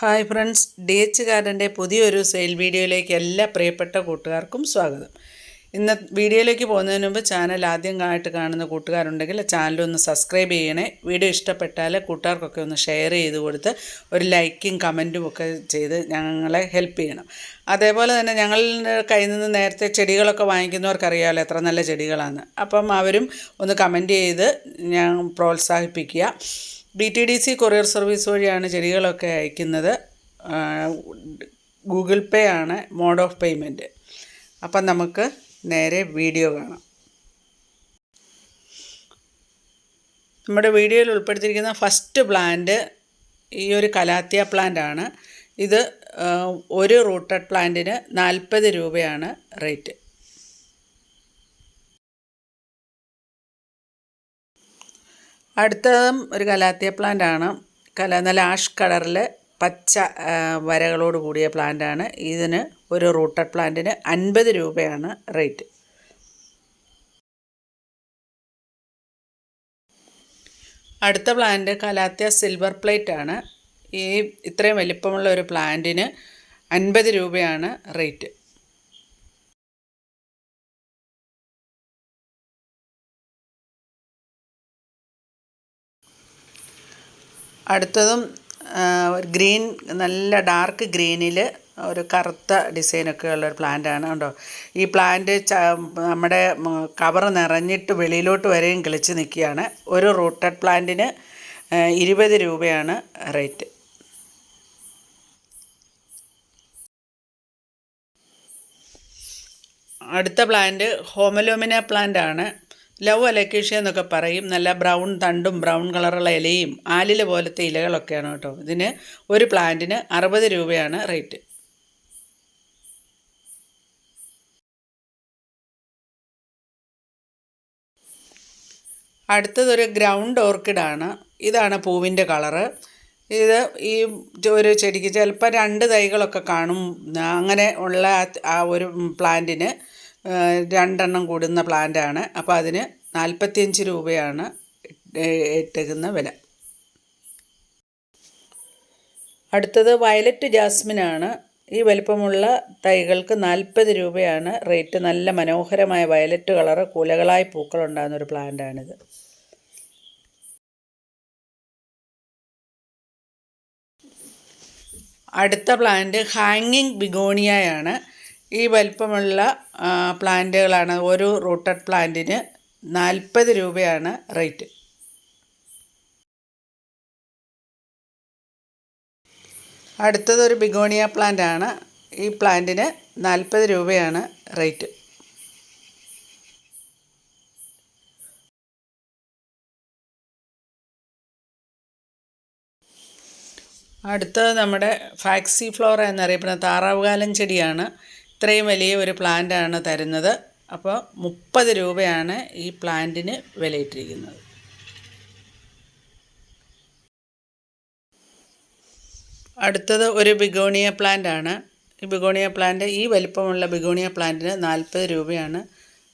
Hi friends D H ഗാർഡന്റെ പുതിയൊരു sale വീഡിയോയിലേക്ക് എല്ലാ പ്രിയപ്പെട്ട കൂട്ടുകാർക്കും സ്വാഗതം. ഇന്ന് വീഡിയോയിലേക്ക് പോകുന്നതിന് മുമ്പ് ചാനൽ ആദ്യം ആദ്യമായിട്ട് കാണുന്ന കൂട്ടുകാരുണ്ടെങ്കിൽ ചാനലൊന്ന് സബ്സ്ക്രൈബ് ചെയ്യണേ. വീഡിയോ ഇഷ്ടപ്പെട്ടാൽ കൂട്ടുകാർക്കൊക്കെ ഒന്ന് ഷെയർ ചെയ്ത് കൊടുത്ത് ഒരു ലൈക്കും കമന്റും ഒക്കെ ചെയ്ത് ഞങ്ങളെ ഹെൽപ്പ് ചെയ്യണം. അതേപോലെ തന്നെ ഞങ്ങളുടെ കയ്യിൽ നിന്ന് നേരത്തെ ചെടികളൊക്കെ വാങ്ങിക്കുന്നവർക്കറിയാമല്ലോ എത്ര നല്ല ചെടികളാണ്. അപ്പം അവരും ഒന്ന് കമന്റ് ചെയ്ത് ഞാൻ പ്രോത്സാഹിപ്പിക്കുക. B T D C courier service വഴിയാണ് ചെടികളൊക്കെ അയക്കുന്നത്. ഗൂഗിൾ പേ ആണ് മോഡ് ഓഫ് പേയ്മെന്റ് അപ്പം നമുക്ക് നേരെ വീഡിയോ കാണാം. നമ്മുടെ വീഡിയോയിൽ ഉൾപ്പെടുത്തിയിരിക്കുന്ന ഫസ്റ്റ് പ്ലാന്റ് ഈ ഒരു കലാത്തിയ പ്ലാന്റ് ആണ്. ഇത് ഒരു റൂട്ടഡ് പ്ലാന്റിന് നാൽപ്പത് രൂപയാണ് റേറ്റ് അടുത്തതും ഒരു കലാത്തിയ പ്ലാന്റ് ആണ്. കല നല്ല ആഷ് കളറിൽ പച്ച വരകളോട് കൂടിയ പ്ലാന്റ് ആണ്. ഇതിന് ഒരു റൂട്ടഡ് പ്ലാന്റിന് അൻപത് രൂപയാണ് റേറ്റ് അടുത്ത പ്ലാന്റ് കലാത്തിയ സിൽവർ പ്ലേറ്റ് ആണ്. ഈ ഇത്രയും വലിപ്പമുള്ള ഒരു പ്ലാന്റിന് അൻപത് രൂപയാണ് റേറ്റ് അടുത്തതും ഒരു ഗ്രീൻ നല്ല ഡാർക്ക് ഗ്രീനിൽ ഒരു കറുത്ത ഡിസൈനൊക്കെ ഉള്ളൊരു പ്ലാന്റാണ് കണ്ടോ. ഈ പ്ലാന്റ് നമ്മുടെ കവർ നിറഞ്ഞിട്ട് വെളിയിലോട്ട് വരെയും കിളിച്ച് നിൽക്കുകയാണ്. ഒരു റൂട്ടഡ് പ്ലാന്റിന് ഇരുപത് രൂപയാണ് റേറ്റ്. അടുത്ത പ്ലാന്റ് ഹോമലോമിന പ്ലാന്റ് ആണ് ലവ് അലക്കേഷ്യ എന്നൊക്കെ പറയും. നല്ല ബ്രൗൺ തണ്ടും ബ്രൗൺ കളറുള്ള ഇലയും ആലില പോലത്തെ ഇലകളൊക്കെയാണ് കേട്ടോ. ഇതിന് ഒരു പ്ലാന്റിന് അറുപത് രൂപയാണ് റേറ്റ്. അടുത്തതൊരു ഗ്രൗണ്ട് ഓർക്കിഡാണ്. ഇതാണ് പൂവിന്റെ കളറ്. ഇത് ഈ ഒരു ചെടിക്ക് ചിലപ്പോൾ രണ്ട് തൈകളൊക്കെ കാണും. അങ്ങനെ ഉള്ള ആ- ഒരു പ്ലാന്റിന് രണ്ടെണ്ണം കൂടുന്ന പ്ലാന്റാണ്. അപ്പോൾ അതിന് നാൽപ്പത്തിയഞ്ച് രൂപയാണ് ഏറ്റകുന്ന വില. അടുത്തത് വയലറ്റ് ജാസ്മിനാണ്. ഈ വലിപ്പമുള്ള തൈകൾക്ക് നാൽപ്പത് രൂപയാണ് റേറ്റ്. നല്ല മനോഹരമായ വയലറ്റ് കളറ് കുലകളായി പൂക്കളുണ്ടാകുന്ന ഒരു പ്ലാന്റാണിത്. അടുത്ത പ്ലാന്റ് ഹാങ്ങിങ് ബിഗോണിയയാണ്. ഈ വലിപ്പമുള്ള പ്ലാന്റുകളാണ്. ഒരു റൂട്ടഡ് പ്ലാന്റിന് നാൽപ്പത് രൂപയാണ് റേറ്റ്. അടുത്തതൊരു ബിഗോണിയ പ്ലാന്റ് ആണ്. ഈ പ്ലാന്റിന് നാൽപ്പത് രൂപയാണ് റേറ്റ്. അടുത്തത് നമ്മുടെ ഫാക്സി ഫ്ലോറ എന്നറിയപ്പെടുന്ന താറാവുകാലൻ ചെടിയാണ്. ഇത്രയും വലിയ ഒരു പ്ലാന്റാണ് തരുന്നത്. അപ്പോൾ മുപ്പത് രൂപയാണ് ഈ പ്ലാന്റിന് വിലയിട്ടിരിക്കുന്നത്. അടുത്തത് ഒരു ബിഗോണിയ പ്ലാന്റ് ആണ് ഈ ബിഗോണിയ പ്ലാന്റ് ഈ വലിപ്പമുള്ള ബിഗോണിയ പ്ലാന്റിന് നാൽപ്പത് രൂപയാണ്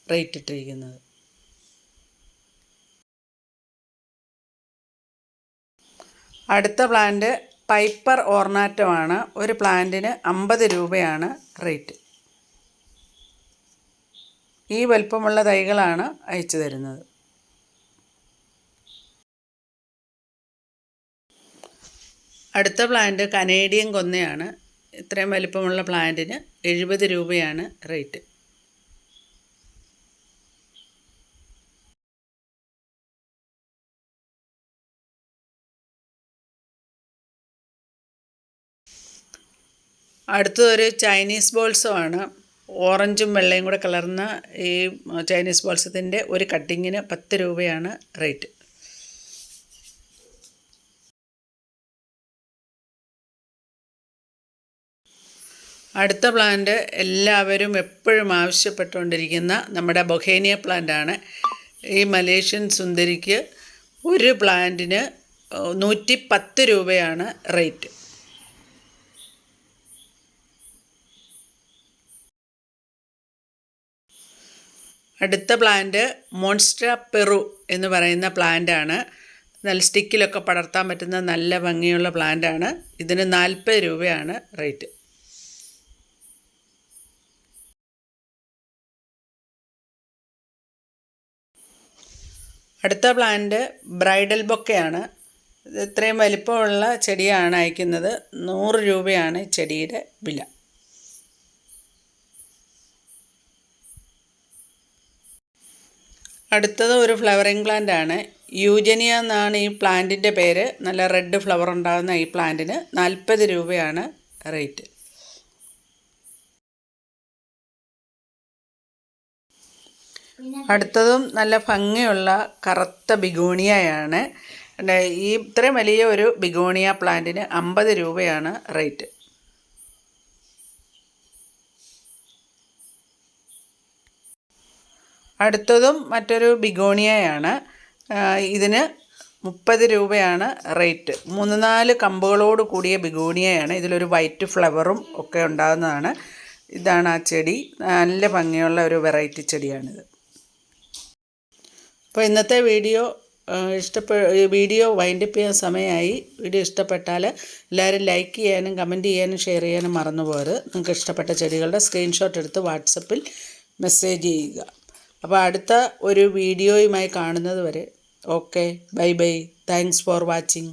റേറ്റ് ഇട്ടിരിക്കുന്നത് അടുത്ത പ്ലാന്റ് പൈപ്പർ ഓർണാറ്റോ ആണ്. ഒരു പ്ലാന്റിന് അമ്പത് രൂപയാണ് റേറ്റ്. ഈ വലുപ്പമുള്ള തൈകളാണ് അയച്ചു തരുന്നത്. അടുത്ത പ്ലാന്റ് കനേഡിയൻ കൊന്നയാണ്. ഇത്രയും വലുപ്പമുള്ള പ്ലാന്റിന് എഴുപത് രൂപയാണ് റേറ്റ്. അടുത്തതൊരു ചൈനീസ് ബോൾസമാണ് ഓറഞ്ചും വെള്ളയും കൂടെ കലർന്ന ഈ ചൈനീസ് ബോൾസത്തിന്റെ ഒരു കട്ടിങ്ങിന് പത്ത് രൂപയാണ് റേറ്റ്. അടുത്ത പ്ലാന്റ് എല്ലാവരും എപ്പോഴും ആവശ്യപ്പെട്ടുകൊണ്ടിരിക്കുന്ന നമ്മുടെ ബൊഹേനിയ പ്ലാന്റാണ്. ഈ മലേഷ്യൻ സുന്ദരിക്ക് ഒരു പ്ലാന്റിന് നൂറ്റി പത്ത് രൂപയാണ് റേറ്റ്. അടുത്ത പ്ലാന്റ് മോൺസ്റ്റ പെറു എന്ന് പറയുന്ന പ്ലാന്റാണ് നല്ല സ്റ്റിക്കിലൊക്കെ പടർത്താൻ പറ്റുന്ന നല്ല ഭംഗിയുള്ള പ്ലാന്റാണ് ഇതിന് നാൽപ്പത് രൂപയാണ് റേറ്റ് അടുത്ത പ്ലാന്റ് ബ്രൈഡൽ ബൊക്കയാണ് ഇത് ഇത്രയും വലിപ്പമുള്ള ചെടിയാണ് അയക്കുന്നത്. നൂറ് രൂപയാണ് ചെടിയുടെ വില. അടുത്തത് ഒരു ഫ്ലവറിങ് പ്ലാന്റ് ആണ്. യൂജനിയ എന്നാണ് ഈ പ്ലാന്റിന്റെ പേര്. നല്ല റെഡ് ഫ്ലവർ ഉണ്ടാകുന്ന ഈ പ്ലാന്റിന് നാൽപ്പത് രൂപയാണ് റേറ്റ് അടുത്തതും നല്ല ഭംഗിയുള്ള കറുത്ത ബിഗോണിയയാണ്. ഈ ഇത്രയും വലിയ ഒരു ബിഗോണിയ പ്ലാന്റിന് അമ്പത് രൂപയാണ് റേറ്റ് അടുത്തതും മറ്റൊരു ബിഗോണിയയാണ്. ഇതിന് മുപ്പത് രൂപയാണ് റേറ്റ്. മൂന്ന് നാല് കമ്പുകളോട് കൂടിയ ബിഗോണിയയാണ്. ഇതിലൊരു വൈറ്റ് ഫ്ലവറും ഒക്കെ ഉണ്ടാകുന്നതാണ്. ഇതാണ് ആ ചെടി. നല്ല ഭംഗിയുള്ള ഒരു വെറൈറ്റി ചെടിയാണിത്. അപ്പോൾ ഇന്നത്തെ വീഡിയോ ഇഷ്ടപ്പെ വീഡിയോ വൈൻഡപ്പ് ചെയ്യാൻ സമയമായി. വീഡിയോ ഇഷ്ടപ്പെട്ടാൽ എല്ലാവരും ലൈക്ക് ചെയ്യാനും കമന്റ് ചെയ്യാനും ഷെയർ ചെയ്യാനും മറന്നു പോകരുത് നിങ്ങൾക്ക് ഇഷ്ടപ്പെട്ട ചെടികളുടെ സ്ക്രീൻഷോട്ട് എടുത്ത് വാട്സപ്പിൽ മെസ്സേജ് ചെയ്യുക. അപ്പോൾ അടുത്ത ഒരു വീഡിയോയുമായി കാണുന്നത് വരെ okay bye bye. Thanks for watching